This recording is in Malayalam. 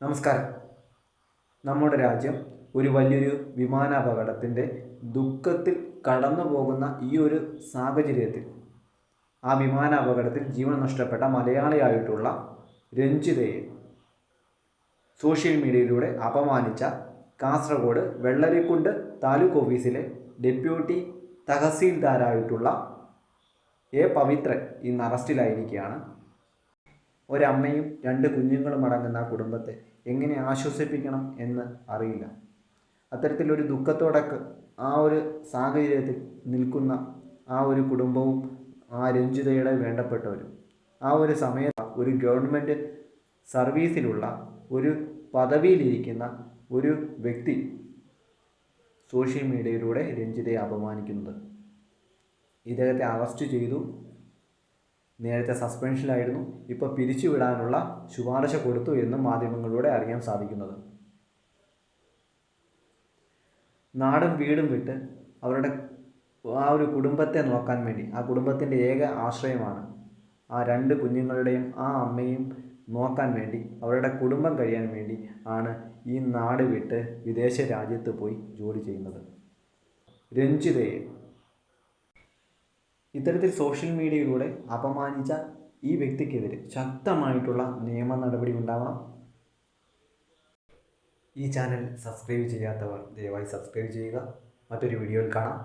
നമസ്കാരം. നമ്മുടെ രാജ്യം ഒരു വലിയൊരു വിമാനാപകടത്തിന്റെ ദുഃഖത്തിൽ കടന്നു പോകുന്ന ഈ ഒരു സാഹചര്യത്തിൽ ആ വിമാനാപകടത്തിൽ ജീവൻ നഷ്ടപ്പെട്ട മലയാളിയായിട്ടുള്ള രഞ്ജിതയെ സോഷ്യൽ മീഡിയയിലൂടെ അപമാനിച്ച കാസർഗോഡ് വെള്ളരിക്കുണ്ട് താലൂക്ക് ഓഫീസിലെ ഡെപ്യൂട്ടി തഹസീൽദാരായിട്ടുള്ള എ പവിത്രൻ ഇന്ന് അറസ്റ്റിലായിരിക്കുകയാണ്. ഒരമ്മയും രണ്ട് കുഞ്ഞുങ്ങളും അടങ്ങുന്ന ആ കുടുംബത്തെ എങ്ങനെ ആശ്വസിപ്പിക്കണം എന്ന് അറിയില്ല. അത്തരത്തിലൊരു ദുഃഖത്തോടെ ആ ഒരു സാഹചര്യത്തിൽ നിൽക്കുന്ന ആ ഒരു കുടുംബവും ആ രഞ്ജിതയുടെ വേണ്ടപ്പെട്ടവരും ആ ഒരു സമയത്ത് ഒരു ഗവൺമെന്റ് സർവീസിലുള്ള ഒരു പദവിയിലിരിക്കുന്ന ഒരു വ്യക്തി സോഷ്യൽ മീഡിയയിലൂടെ രഞ്ജിതയെ അപമാനിക്കുന്നത്. ഇദ്ദേഹത്തെ അറസ്റ്റ് ചെയ്തു. നേരത്തെ സസ്പെൻഷനിലായിരുന്നു ഇപ്പോൾ പിരിച്ചുവിടാനുള്ള ശുപാർശ കൊടുത്തു എന്നും മാധ്യമങ്ങളിലൂടെ അറിയാൻ സാധിക്കുന്നത്. നാടും വീടും വിട്ട് അവരുടെ ആ ഒരു കുടുംബത്തെ നോക്കാൻ വേണ്ടി ആ കുടുംബത്തിന്റെ ഏക ആശ്രയമാണ് ആ രണ്ട് കുഞ്ഞുങ്ങളുടെയും ആ അമ്മയും നോക്കാൻ വേണ്ടി അവരുടെ കുടുംബം കഴിയാൻ വേണ്ടി ആണ് ഈ നാട് വിട്ട് വിദേശ രാജ്യത്ത് പോയി ജോലി ചെയ്യുന്നത്. രഞ്ജിതയെ ഇത്തരത്തിൽ സോഷ്യൽ മീഡിയയിലൂടെ അപമാനിച്ച ഈ വ്യക്തിക്കെതിരെ ശക്തമായിട്ടുള്ള നിയമ നടപടി ഉണ്ടാവണം. ഈ ചാനൽ സബ്സ്ക്രൈബ് ചെയ്യാത്തവർ ദയവായി സബ്സ്ക്രൈബ് ചെയ്യുക. മറ്റൊരു വീഡിയോയിൽ കാണാം.